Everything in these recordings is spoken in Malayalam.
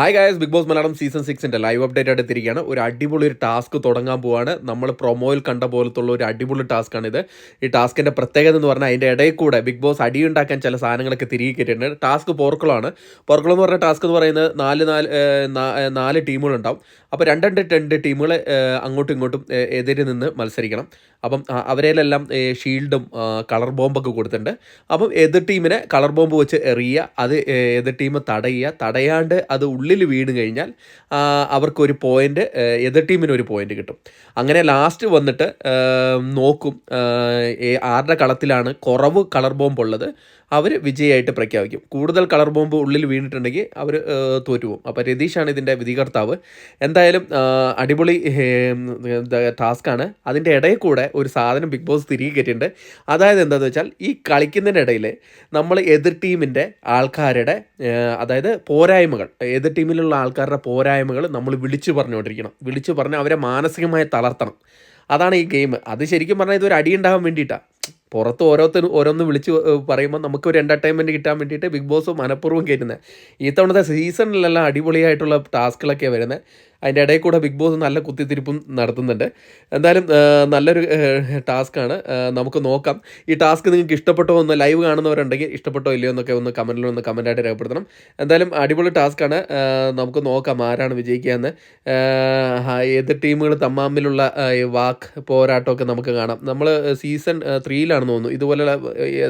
Hi guys Bigg Boss Malayalam season സിക്സിന്റെ live update ആയിട്ട് എത്തിയിരിക്കുകയാണ് ഒരു അടിപൊളി ഒരു ടാസ്ക് തുടങ്ങാൻ പോവാണ്. നമ്മൾ പ്രൊമോയിൽ കണ്ട പോലത്തുള്ള ഒരു അടിപൊളി ടാസ്ക്കാണിത് ഈ ടാസ്കിന്റെ പ്രത്യേകത എന്ന് പറഞ്ഞാൽ അതിന്റെ ഇടയിൽ കൂടെ ബിഗ് ബോസ് അടിയുണ്ടാക്കാൻ ചില സാധനങ്ങളൊക്കെ തിരികെ കിട്ടിയിട്ടുണ്ട്. ടാസ്ക് പോർക്കുളമാണ് പോർക്കുളം എന്ന് പറഞ്ഞ ടാസ്ക് എന്ന് പറയുന്നത് നാല് നാല് നാല് ടീമുകളുണ്ടാവും അപ്പോൾ രണ്ട് രണ്ട് ടീമുകൾ അങ്ങോട്ടും ഇങ്ങോട്ടും എതിരെ നിന്ന് മത്സരിക്കണം. അപ്പം അവരെല്ലാം ഷീൽഡും കളർ ബോംബൊക്കെ കൊടുത്തിട്ടുണ്ട്. അപ്പം എതിർ ടീമിനെ കളർ ബോംബ് വെച്ച് എറിയുക അത് എതിർ ടീം തടയുക. തടയാണ്ട് അത് ഉള്ളിൽ വീണ് കഴിഞ്ഞാൽ അവർക്കൊരു പോയിന്റ് എതിർ ടീമിന് ഒരു പോയിന്റ് കിട്ടും. അങ്ങനെ ലാസ്റ്റ് വന്നിട്ട് നോക്കും ആരുടെ കളത്തിലാണ് കുറവ് കളർ ബോംബ് ഉള്ളത് അവർ വിജയമായിട്ട് പ്രഖ്യാപിക്കും. കൂടുതൽ കളർ ബോംബ് ഉള്ളിൽ വീണിട്ടുണ്ടെങ്കിൽ അവർ തോറ്റുപോകും. അപ്പോൾ രതീഷാണ് ഇതിന്റെ വിധികർത്താവ്. എന്തായാലും അടിപൊളി ടാസ്ക്കാണ് അതിന്റെ ഇടയിൽ കൂടെ ഒരു സാധനം ബിഗ് ബോസ് തിരികെ കയറ്റിയിട്ടുണ്ട്. അതായത് എന്താണെന്ന് വെച്ചാൽ ഈ കളിക്കുന്നതിന്റെ ഇടയിൽ നമ്മൾ എതിർ ടീമിന്റെ ആൾക്കാരുടെ അതായത് പോരായ്മകൾ എതിർ ടീമിലുള്ള ആൾക്കാരുടെ പോരായ്മകൾ നമ്മൾ വിളിച്ചു പറഞ്ഞുകൊണ്ടിരിക്കണം. വിളിച്ചു പറഞ്ഞ് അവരെ മാനസികമായി തളർത്തണം. അതാണ് ഈ ഗെയിം. അത് ശരിക്കും പറഞ്ഞാൽ ഇതൊരു അടി ഉണ്ടാകാൻ വേണ്ടിയിട്ടാണ് പുറത്ത് ഓരോരുത്തരും ഓരോന്ന് വിളിച്ച് പറയുമ്പോൾ നമുക്ക് ഒരു എന്റർടൈൻമെന്റ് കിട്ടാൻ വേണ്ടിയിട്ട് ബിഗ് ബോസ് മനഃപൂർവം കയറ്റുന്നത് ഈ തവണത്തെ സീസണിലെല്ലാം അടിപൊളിയായിട്ടുള്ള ടാസ്കുകളൊക്കെയാണ് വരുന്നത് അതിന്റെ ഇടയിൽ കൂടെ ബിഗ് ബോസ് നല്ല കുത്തിത്തിരിപ്പും നടത്തുന്നുണ്ട്. എന്തായാലും നല്ലൊരു ടാസ്ക്കാണ് നമുക്ക് നോക്കാം. ഈ ടാസ്ക് നിങ്ങൾക്ക് ഇഷ്ടപ്പെട്ടോ ഒന്ന് ലൈവ് കാണുന്നവരുണ്ടെങ്കിൽ ഇഷ്ടപ്പെട്ടോ ഇല്ലയോ എന്നൊക്കെ ഒന്ന് കമന്റിൽ ഒന്ന് കമന്റായിട്ട് രേഖപ്പെടുത്തണം. എന്തായാലും അടിപൊളി ടാസ്ക്കാണ് നമുക്ക് നോക്കാം ആരാണ് വിജയിക്കുക എന്ന് ആ, ഏത് ടീമുകൾ തമ്മാമിലുള്ള വാക്ക് പോരാട്ടമൊക്കെ നമുക്ക് കാണാം. നമ്മൾ സീസൺ ത്രീയിലാണെന്ന് തോന്നുന്നു. ഇതുപോലെ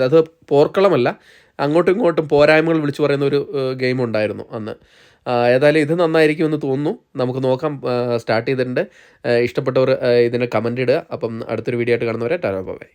അത് പോർക്കളമല്ല അങ്ങോട്ടും ഇങ്ങോട്ടും പോരായ്മകൾ വിളിച്ചു പറയുന്ന ഒരു ഗെയിം ഉണ്ടായിരുന്നു അന്ന്. ഏതായാലും ഇത് നന്നായിരിക്കും എന്ന് തോന്നുന്നു. നമുക്ക് നോക്കാം സ്റ്റാർട്ട് ചെയ്തിട്ടുണ്ട്. ഇഷ്ടപ്പെട്ടവർ ഇതിന്റെ കമന്റ് ഇടുക. അപ്പം അടുത്തൊരു വീഡിയോ ആയിട്ട് കാണുന്നവരെ ടാറ്റാ ബൈ.